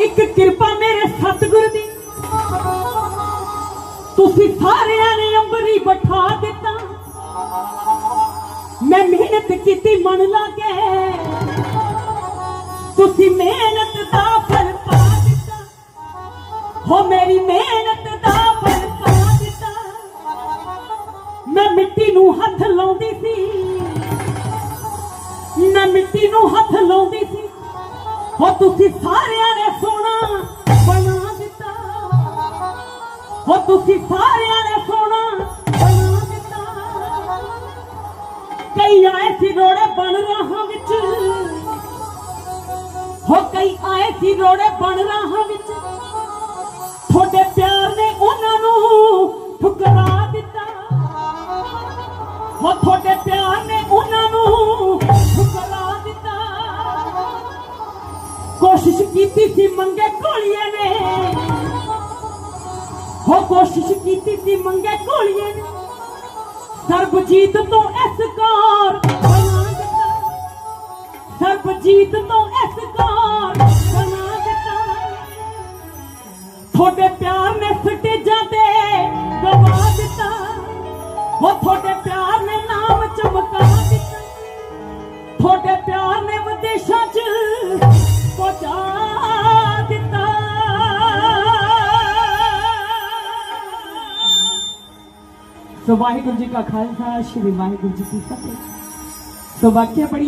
ਇੱਕ ਕਿਰਪਾ ਮੇਰੇ ਸਤਿਗੁਰ ਦੀ। ਤੁਸੀਂ ਸਾਰਿਆਂ ਨੇ ਅੰਬਰੀ ਬਿਠਾ ਦਿੱਤਾ। ਮੈਂ ਮਿਹਨਤ ਕੀਤੀ, ਮਨ ਲਾ ਕੇ ਤੁਸੀਂ ਮਿਹਨਤ ਦਾ ਫਲ ਪਾ ਦਿੱਤਾ। ਹੋ ਮੇਰੀ ਮਿਹਨਤ ਦਾ ਫਲ ਪਾ ਦਿੱਤਾ। ਮੈਂ ਮਿੱਟੀ ਨੂੰ ਹੱਥ ਲਾਉਂਦੀ ਸੀ ਮੈਂ ਮਿੱਟੀ ਨੂੰ ਹੱਥ ਲਾਉਂਦੀ ਹੋ ਤੁਸੀਂ ਸਾਰਿਆਂ ਨੇ ਸੋਨਾ ਬਣਾ ਦਿੱਤਾ। ਹੋ ਤੁਸੀਂ ਸਾਰਿਆਂ ਨੇ ਸੋਨਾ ਬਣਾ ਦਿੱਤਾ। ਕਈ ਆਏ ਸੀ ਰੋੜੇ ਬਣ ਰਾਹਾਂ ਵਿੱਚ। ਹੋ ਕਈ ਆਏ ਸੀ ਰੋੜੇ ਬਣ ਰਾਹਾਂ ਵਿੱਚ। ਤੁਹਾਡੇ ਪਿਆਰ ਨੇ ਉਹਨਾਂ ਨੂੰ ਠੁਕਰਾ ਦਿੱਤਾ। ਹੋ ਤੁਹਾਡੇ ਪਿਆਰ ਨੇ ਉਹਨਾਂ ਨੂੰ ਠੁਕਰਾ ਕੋਸ਼ਿਸ਼ ਕੀਤੀ ਸੀ ਮੰਗੇ ਘੋਲੀਏ ਨੇ ਹੋ ਕੋਸ਼ਿਸ਼ ਕੀਤੀ ਸੀ ਮੰਗੇ ਘੋਲੀਏ ਨੇ ਸਰਬਜੀਤ ਤੋਂ ਇਸ ਕਾਰ ਬਣਾ ਦਿੱਤਾ ਸਰਬਜੀਤ ਤੋਂ ਇਸ ਕਾਰ ਬਣਾ ਦਿੱਤਾ ਤੁਹਾਡੇ ਪਿਆਰ ਨੇ ਸਟੇਜਾਂ ਤੇ ਗਵਾ ਦਿੱਤਾ ਉਹ ਤੁਹਾਡੇ ਪਿਆਰ ਨੇ ਨਾਮ ਚਮਕਾ ਦਿੱਤਾ ਤੁਹਾਡੇ ਸੋ ਵਾਹਿਗੁਰੂ ਜੀ ਕਾ ਖਾਲਸਾ ਸ੍ਰੀ ਵਾਹਿਗੁਰੂ ਜੀ ਕੀ ਫਤਿਹ। ਸੋ ਵਾਕਿਆ ਬੜੀ